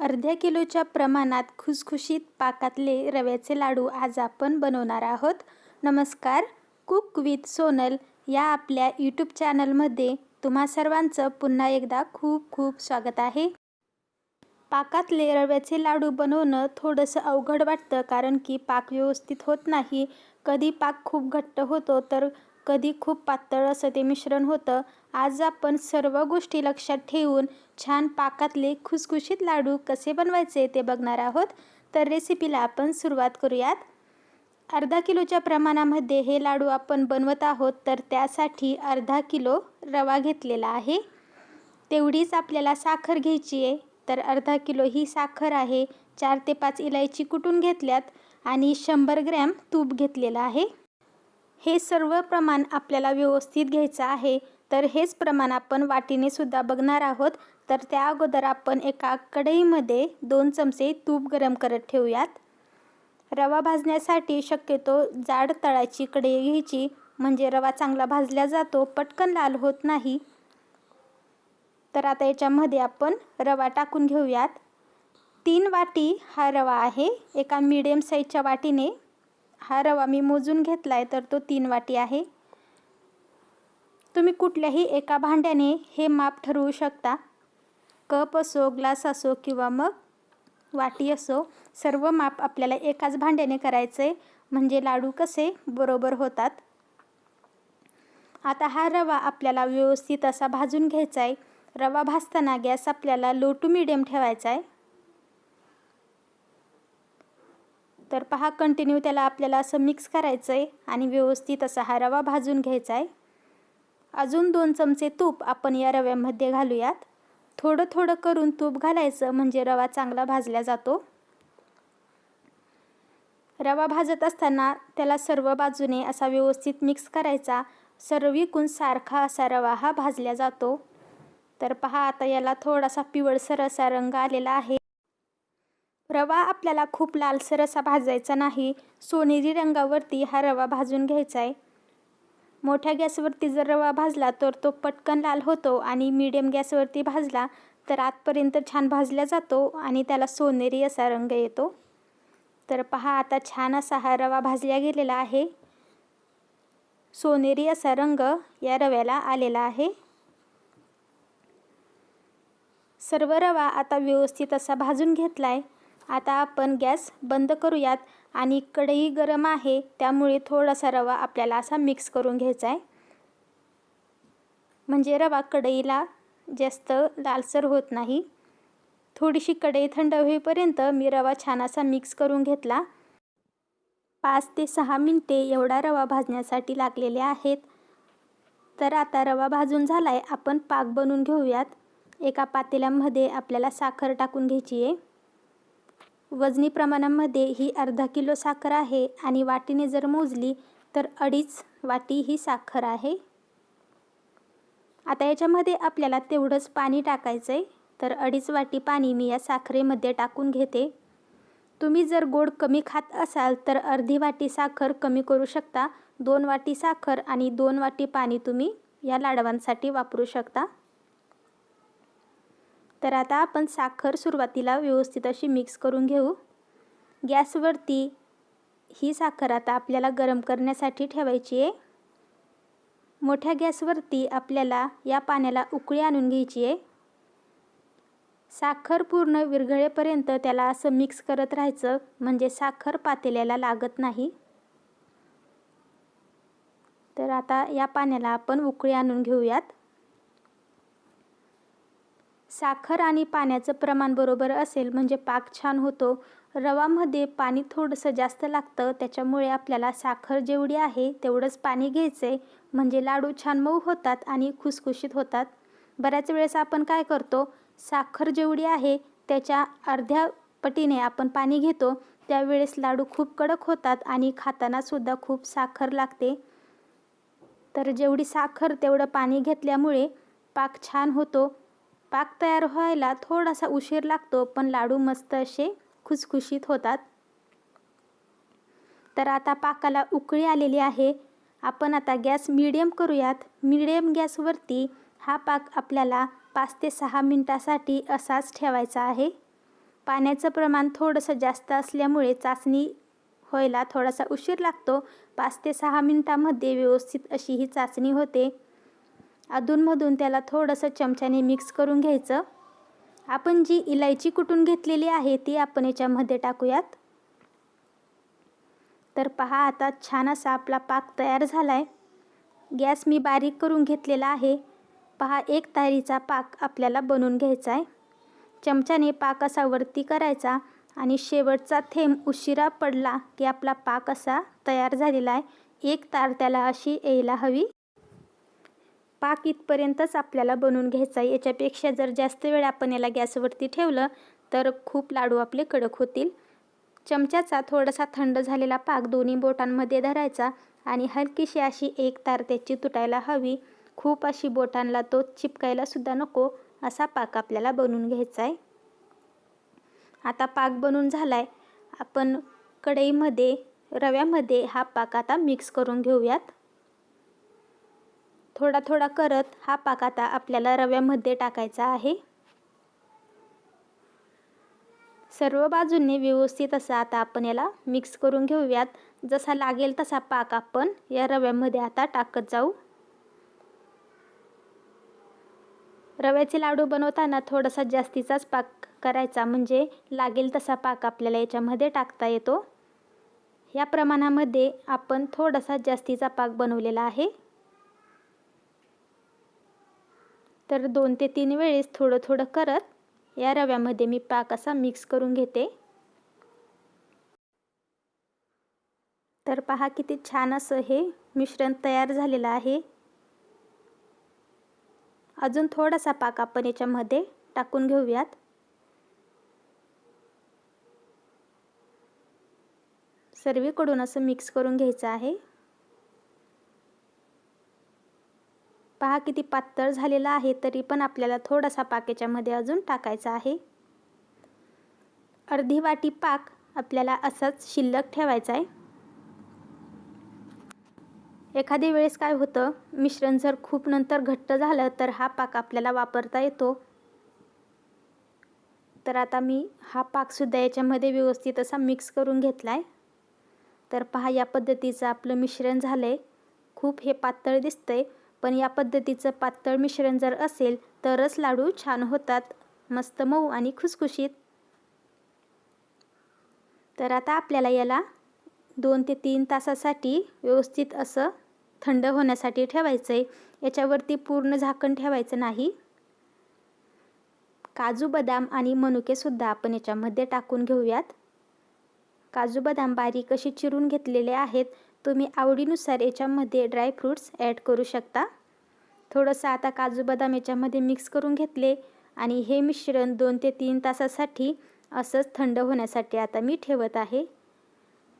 अर्ध्या किलोच्या प्रमाणात खुसखुशीत पाकातले रव्याचे लाडू आज आपण बनवणार आहोत. नमस्कार कुक विथ सोनल या आपल्या यूट्यूब चॅनलमध्ये तुम्हा सर्वांचं पुन्हा एकदा खूप खूप स्वागत आहे. पाकातले रव्याचे लाडू बनवणं थोडंसं अवघड वाटतं कारण की पाक व्यवस्थित होत नाही. कधी पाक खूप घट्ट होतो तर कधी खूप पातळ असं ते मिश्रण होतं. आज आपण सर्व गोष्टी लक्षात ठेवून छान पाकातले खुसखुशीत लाडू कसे बनवायचे ते बघणार आहोत. तर रेसिपीला आपण सुरुवात करूयात. अर्धा किलोच्या प्रमाणामध्ये हे लाडू आपण बनवत आहोत. तर त्यासाठी अर्धा किलो रवा घेतलेला आहे. तेवढीच आपल्याला साखर घ्यायची आहे. तर अर्धा किलो ही साखर आहे. चार ते पाच इलायची कुटून घेतल्यात? आणि शंभर ग्रॅम तूप घेतलेलं आहे. हे सर्व प्रमाण आपल्याला व्यवस्थित घ्यायचं आहे. तर हेच प्रमाण आपण वाटीने सुद्धा बघणार आहोत. तर त्या अगोदर आपण एका कढईमध्ये दोन चमचे तूप गरम करत ठेवूयात. रवा भाजण्यासाठी शक्यतो जाड तळाची कढई घ्यायची. म्हणजे रवा चांगला भाजला जातो पटकन लाल होत नाही. तर आता याच्यामध्ये आपण रवा टाकून घेऊयात. तीन वाटी हा रवा आहे. एका मिडियम साईजच्या वाटीने हा रवा मी मोजून घेतला आहे तर तो तीन वाटी आहे. तुम्ही कुठल्याही एका भांड्याने हे माप ठरवू शकता. कप असो ग्लास असो किंवा मग वाटी असो सर्व माप आपल्याला एकाच भांड्याने करायचं आहे म्हणजे लाडू कसे बरोबर होतात. आता हा रवा आपल्याला व्यवस्थित असा भाजून घ्यायचा आहे रवा भाजताना गॅस आपल्याला लो टू मिडियम ठेवायचा आहे तर पहा कंटिन्यू त्याला आपल्याला असं मिक्स करायचं आहे आणि व्यवस्थित असा हा रवा भाजून घ्यायचा आहे अजून दोन चमचे तूप आपण या रव्यामध्ये घालूयात. थोडं थोडं करून तूप घालायचं म्हणजे रवा चांगला भाजला जातो. रवा भाजत असताना त्याला सर्व बाजूने असा व्यवस्थित मिक्स करायचा. सर्वीकून सारखा असा रवा हा भाजला जातो. तर पहा आता याला थोडासा पिवळसर असा रंग आलेला आहे. रवा आपल्याला खूप लालसर असा भाजायचा नाही. सोनेरी रंगावरती हा रवा भाजून घ्यायचा आहे. मोठ्या गॅसवरती जर रवा भाजला तर तो पटकन लाल होतो आणि मीडियम गॅसवरती भाजला तर आतपर्यंत छान भाजला जातो आणि त्याला सोनेरी असा रंग येतो. तर पहा आता छान असा हा रवा भाजला गेलेला आहे. सोनेरी असा रंग या रव्याला आलेला आहे. सर्व रवा आता व्यवस्थित असा भाजून घेतला आहे आता आपण गॅस बंद करूयात. आणि कढई गरम आहे त्यामुळे थोडासा रवा आपल्याला असा मिक्स करून घ्यायचा आहे. म्हणजे रवा कढईला जास्त लालसर होत नाही. थोडीशी कढई थंड होईपर्यंत मी रवा छान असा मिक्स करून घेतला. पाच ते सहा मिनटे एवढा रवा भाजण्यासाठी लागलेले आहेत. तर आता रवा भाजून झाला आहे आपण पाक बनवून घेऊयात. एका पातेल्यामध्ये आपल्याला साखर टाकून घ्यायची आहे. वजनी प्रमाणामध्ये ही अर्धा किलो साखर आहे आणि वाटीने जर मोजली तर अडीच वाटी ही साखर आहे. आता याच्यामध्ये आपल्याला तेवढंच पाणी टाकायचं आहे तर अडीच वाटी पाणी मी या साखरेमध्ये टाकून घेते. तुम्ही जर गोड कमी खात असाल तर अर्धी वाटी साखर कमी करू शकता. दोन वाटी साखर आणि दोन वाटी पाणी तुम्ही या लाडवांसाठी वापरू शकता. तर आता आपण साखर सुरुवातीला व्यवस्थित अशी मिक्स करून घेऊ. गॅसवरती ही साखर आता आपल्याला गरम करण्यासाठी ठेवायची आहे. मोठ्या गॅसवरती आपल्याला या पाण्याला उकळी आणून घ्यायची आहे. साखर पूर्ण विरघळेपर्यंत त्याला असं मिक्स करत राहायचं म्हणजे साखर पातेल्याला लागत नाही. तर आता या पाण्याला आपण उकळी आणून घेऊयात. साखर आणि पाण्याचं प्रमाण बरोबर असेल म्हणजे पाक छान होतो. रवामध्ये पाणी थोडंसं जास्त लागतं त्याच्यामुळे आपल्याला साखर जेवढी आहे तेवढंच पाणी घ्यायचं आहे म्हणजे लाडू छान मऊ होतात आणि खुसखुशीत होतात. बऱ्याच वेळेस आपण काय करतो साखर जेवढी आहे त्याच्या अर्ध्या पटीने आपण पाणी घेतो त्यावेळेस लाडू खूप कडक होतात आणि खातानासुद्धा खूप साखर लागते. तर जेवढी साखर तेवढं पाणी घेतल्यामुळे पाक छान होतो. पाक तयार व्हायला थोडासा उशीर लागतो पण लाडू मस्त असे खुसखुशीत होतात. तर आता पाकाला उकळी आलेली आहे. आपण आता गॅस मिडियम करूयात. मिडियम गॅसवरती हा पाक आपल्याला पाच ते सहा मिनटासाठी असाच ठेवायचा आहे. पाण्याचं प्रमाण थोडंसं जास्त असल्यामुळे चाचणी व्हायला थोडासा उशीर लागतो. पाच ते सहा मिनटामध्ये व्यवस्थित अशी ही चाचणी होते. अधूनमधून त्याला थोडंसं चमच्याने मिक्स करून घ्यायचं. आपण जी इलायची कुटून घेतलेली आहे ती आपण याच्यामध्ये टाकूयात. तर पहा आता छान असा आपला पाक तयार झाला आहे गॅस मी बारीक करून घेतलेला आहे. पहा एक तारीचा पाक आपल्याला बनवून घ्यायचा आहे चमच्याने पाक असा वरती करायचा आणि शेवटचा थेंब उशिरा पडला की आपला पाक असा तयार झालेला आहे. एक तार त्याला अशी यायला हवी. पाक इथपर्यंतच आपल्याला बनवून घ्यायचा आहे. याच्यापेक्षा जर जास्त वेळ आपण याला गॅसवरती ठेवलं तर खूप लाडू आपले कडक होतील. चमच्याचा थोडासा थंड झालेला पाक दोन्ही बोटांमध्ये धरायचा आणि हलकीशी अशी एक तार त्याची तुटायला हवी. खूप अशी बोटांना तो चिपकायलासुद्धा नको असा पाक आपल्याला बनवून घ्यायचा आहे. आता पाक बनून झाला आहे आपण कढईमध्ये रव्यामध्ये हा पाक आता मिक्स करून घेऊयात. थोडा थोडा करत हा पाक आता आपल्याला रव्यामध्ये टाकायचा आहे. सर्व बाजूंनी व्यवस्थित असा आता आपण याला मिक्स करून घेऊयात. जसा लागेल तसा पाक आपण या रव्यामध्ये आता टाकत जाऊ. रव्याचे लाडू बनवताना थोडासा जास्तीचाच पाक करायचा म्हणजे लागेल तसा पाक आपल्याला याच्यामध्ये टाकता येतो. या प्रमाणामध्ये आपण थोडासा जास्तीचा पाक बनवलेला आहे. तर दोन ते तीन वेळेस थोडं थोडं करत या रव्यामध्ये मी पाक असा मिक्स करून घेते. तर पहा किती छान असं हे मिश्रण तयार झालेलं आहे. अजून थोडासा पाक आपण याच्यामध्ये टाकून घेऊयात. सर्वीकडून असं मिक्स करून घ्यायचं आहे. पहा किती पातळ झालेला आहे तरी पण आपल्याला थोडासा पाक याच्यामध्ये अजून टाकायचा आहे. अर्धी वाटी पाक आपल्याला असाच शिल्लक ठेवायचा आहे. एखाद्या वेळेस काय होतं मिश्रण जर खूप नंतर घट्ट झालं तर हा पाक आपल्याला वापरता येतो. तर आता मी हा पाकसुद्धा याच्यामध्ये व्यवस्थित असा मिक्स करून घेतला आहे तर पहा या पद्धतीचं आपलं मिश्रण झालं आहे खूप हे पातळ दिसतंय. पण या पद्धतीचं पातळ मिश्रण जर असेल तरच लाडू छान होतात. मस्त मऊ आणि खुसखुशीत. तर आता आपल्याला याला दोन ते तीन तासासाठी व्यवस्थित असं थंड होण्यासाठी ठेवायचं आहे याच्यावरती पूर्ण झाकण ठेवायचं नाही. काजू बदाम आणि मनुकेसुद्धा आपण याच्यामध्ये टाकून घेऊयात. काजू बदाम बारीक असे चिरून घेतलेले आहेत. तुम्ही आवडीनुसार याच्यामध्ये ड्रायफ्रूट्स ॲड करू शकता. थोडंसं आता काजू बदाम याच्यामध्ये मिक्स करून घेतले आणि हे मिश्रण दोन ते तीन तासासाठी असंच थंड होण्यासाठी आता मी ठेवत आहे.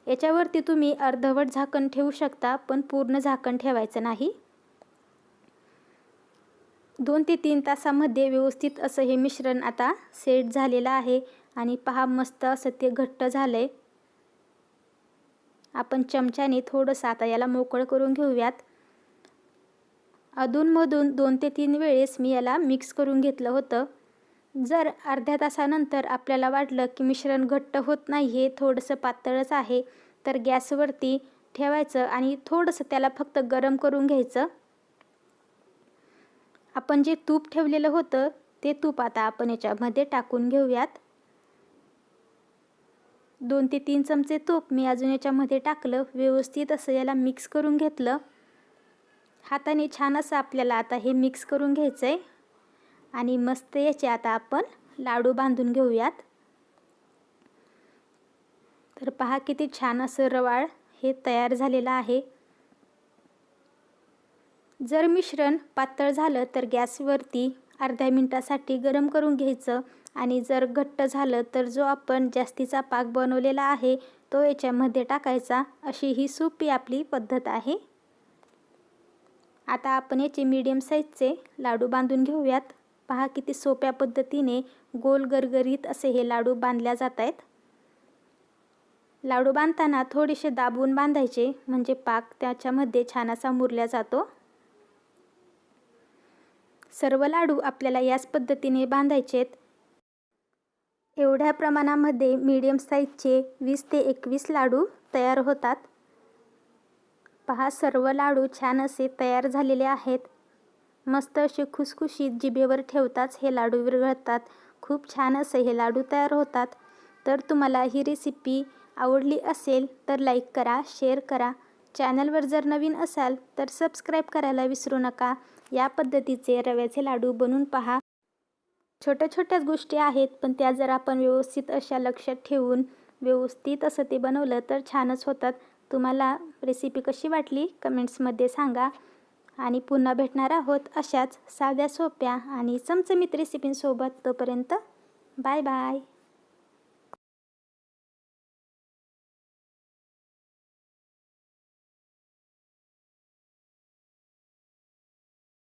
याच्यावरती तुम्ही अर्धवट झाकण ठेवू शकता पण पूर्ण झाकण ठेवायचं नाही. दोन ते तीन तासामध्ये व्यवस्थित असं हे मिश्रण आता सेट झालेलं आहे आणि पहा मस्त असं ते घट्ट झालं आहे आपण चमच्याने थोडंसं आता याला मोकळं करून घेऊयात. अधूनमधून दोन ते तीन वेळेस मी याला मिक्स करून घेतलं होतं. जर अर्ध्या तासानंतर आपल्याला वाटलं की मिश्रण घट्ट होत नाही हे थोडंसं पातळच आहे तर गॅसवरती ठेवायचं आणि थोडंसं त्याला फक्त गरम करून घ्यायचं. आपण जे तूप ठेवलेलं होतं ते तूप आता आपण याच्यामध्ये टाकून घेऊयात. दोन ते तीन चमचे तूप मी अजून याच्यामध्ये टाकलं व्यवस्थित असं याला मिक्स करून घेतलं. हाताने छान असं आपल्याला आता हे मिक्स करून घ्यायचं आहे आणि मस्त याचे आता आपण लाडू बांधून घेऊयात. तर पहा किती छान असं रवाळ हे तयार झालेलं आहे. जर मिश्रण पातळ झालं तर गॅसवरती अर्ध्या मिनटासाठी गरम करून घ्यायचं. आणि जर घट्ट झालं तर जो आपण जास्तीचा पाक बनवलेला आहे तो याच्यामध्ये टाकायचा. अशी ही सोपी आपली पद्धत आहे. आता आपण याचे मीडियम साईजचे लाडू बांधून घेऊयात. पहा किती सोप्या पद्धतीने गोल गरगरीत असे हे लाडू बांधल्या जात आहेत. लाडू बांधताना थोडेसे दाबून बांधायचे म्हणजे पाक त्याच्यामध्ये छान असा मुरल्या जातो. सर्व लाडू आपल्याला याच पद्धतीने बांधायचेत. एवढ्या प्रमाणामध्ये मीडियम साईजचे वीस ते एकवीस लाडू तयार होतात. पहा सर्व लाडू छान असे तयार झालेले आहेत. मस्त असे खुसखुशीत जिभेवर ठेवताच हे लाडू विरघळतात. खूप छान असे हे लाडू तयार होतात. तर तुम्हाला ही रेसिपी आवडली असेल तर लाईक करा शेअर करा. चॅनलवर जर नवीन असाल तर सबस्क्राईब करायला विसरू नका. या पद्धतीचे रव्याचे लाडू बनवून पहा. छोट्या छोट्याच गोष्टी आहेत पण त्या जर आपण व्यवस्थित अशा लक्षात ठेवून व्यवस्थित असं ते बनवलं तर छानच होतात. तुम्हाला रेसिपी कशी वाटली? कमेंट्समध्ये सांगा. आणि पुन्हा भेटणार आहोत अशाच साध्या सोप्या आणि चमचमीत रेसिपींसोबत तोपर्यंत बाय बाय